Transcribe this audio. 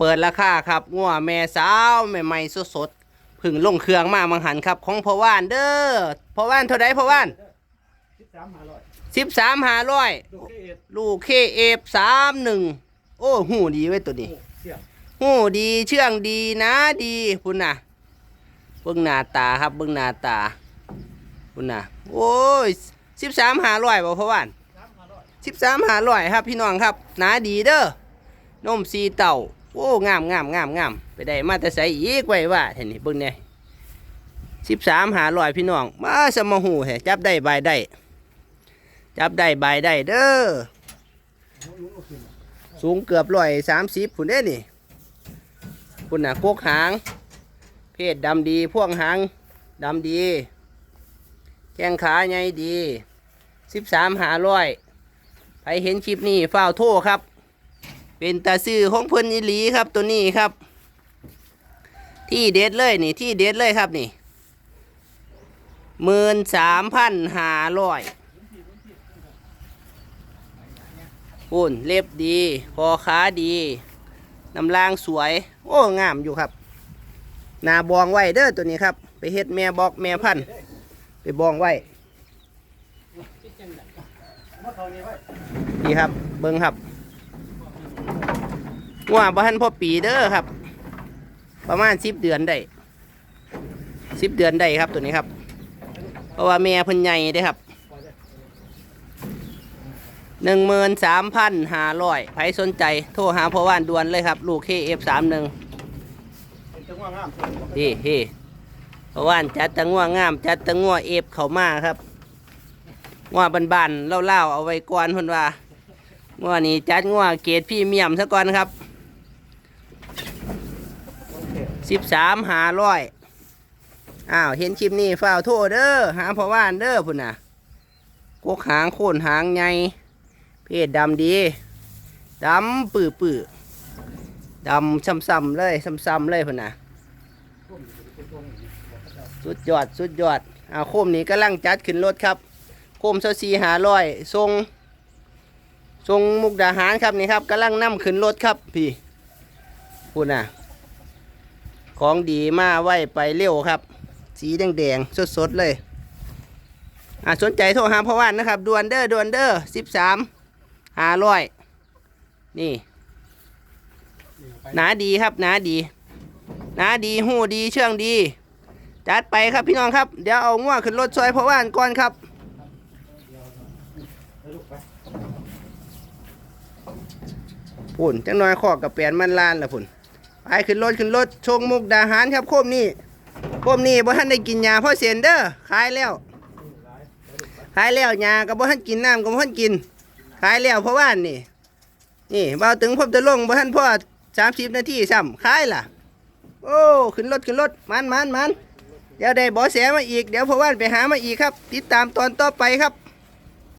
เปิดราคาครับงัวแม่สาวใหม่ๆสดๆพึ่งลงเครื่องมามังหันครับ ของพ่อว่านเด้อพ่อว่านเท่าไดพ่อว่านสิบสามหาร้อยสิบสามหาร้อยลูกเคเอฟสามหนึ่งโอ้หูดีไว้ยตัวนี้หูดีเชื่องดีนะดีพุ่นน่ะเบิ่งหน้าตาครับเบิ่งหน้าตาพุ่นน่ะโอ้ยสิบสามหาร้อยบ่พ่อว่านสิบสามหาร้อยครับพี่น้องครับหนาดีเด้อนมสีเต่า โอ้งามงามงามงามไปได้มาแต่ใส่อีกไว้ว่าเห็นนี่เบิ่งเนี่ยสิบสามหาร้อยพี่น้อง มาสมหูแฮจับได้ใบได้ จับได้ใบได้เด้อสูงเกือบร้อยสามสิบพุ่นเด้นี่พุ่นน่ะพวกหาง เพศดำดีพวกหางดำดี แข้งขาใหญ่ดีสิบสามหาร้อยใครเห็นคลิปนี้ฝ้าโทษครับ เป็นตาซื่อของเพิ่นอีหลีครับตัวนี้ครับ ที่เด็ดเลยนี่ที่เด็ดเลยครับนี่หมื่นสามพันห้าร้อยปุ่นเล็บดีคอขาดีน้ำลางสวย โอ้งามอยู่ครับนาบองไว้เด้อตัวนี้ครับ ไปเฮ็ดแม่บอกแม่พันไปบองไว้มาเขานี่ไว้นี่ครับ เบิ้งครับ งัวบ้านพ่อปีเด้อครับ ประมาณสิบเดือนได้สิบเดือนได้ครับตัวนี้ครับ เพราะว่าแม่เพิ่นใหญ่เด้ครับหนึ่งหมื่นสามพันห้าร้อยใครสนใจ โทรหาพ่อว่านด่วนเลยครับ ลูกเคเอฟสามหนึ่งเฮ้เฮ้พ่อว่านจัดตังงัวงาม จัดตังงัวเอฟเขามาครับงัวบานๆเล่าๆเอาไว้ก่อนพิ่นว่างัวนี่จัดงัวงเกรดพี่เมียมซะก่อนครับ โอเค สิบสามหาร้อยอ้าวเห็นคลิปนี้ฝ้าโทษเด้อหาพ่อว่านเด้อพุ่นน่ะกกหางโค่นหางใหญ่เพศดำดีดำปื้อปื้อๆดำซ้ำๆเลยซ้ำๆเลยพุ่นน่ะสุดยอดสุดยอดอ้าวโคมนี้กำลังจัดขึ้นรถครับ โคมเซซีหาร้อยทรงทรงมุกดาหารครับนี่ครับกำลังนำขึ้นรถครับพี่พุ่นน่ะ ของดีมาไว้ไปเร็วครับ สีแดงๆสดๆเลยอ่าสนใจโทรหาพ่อว่านนะครับดวนเดอร์ดวนเดอร์สิบสามหาร้อยนี่หนาดีครับหนาดีหนาดีหูดีเชื่องดี จัดไปครับพี่น้องครับ เดี๋ยวเอาง่วขึ้นรถซอยพ่อว่านก่อนครับพุ่นจังน้อยขอกกับแปลนมันลานละพุ่น ไปขึ้นรถขึ้นรถชงมุกดาหารครับโคมนี้โคมนี้บ่ท่านได้กินยาพ่อเสียนเด้อขายแล้วขายแล้วยาก็บ่ท่านกินน้ำก็บ่ท่านกินขายแล้วเพราะว่านี่ นี่เบาถึงพบตะลงบ่ท่านพ่อสามสิบนาทีซ้ำขายล่ะ โอ้ขึ้นรถขึ้นรถมันมันมันเดี๋ยวได้เบอแสมาอีกเดี๋ยวพ่อว่านไปหามาอีกครับ ติดตามตอนต่อไปครับ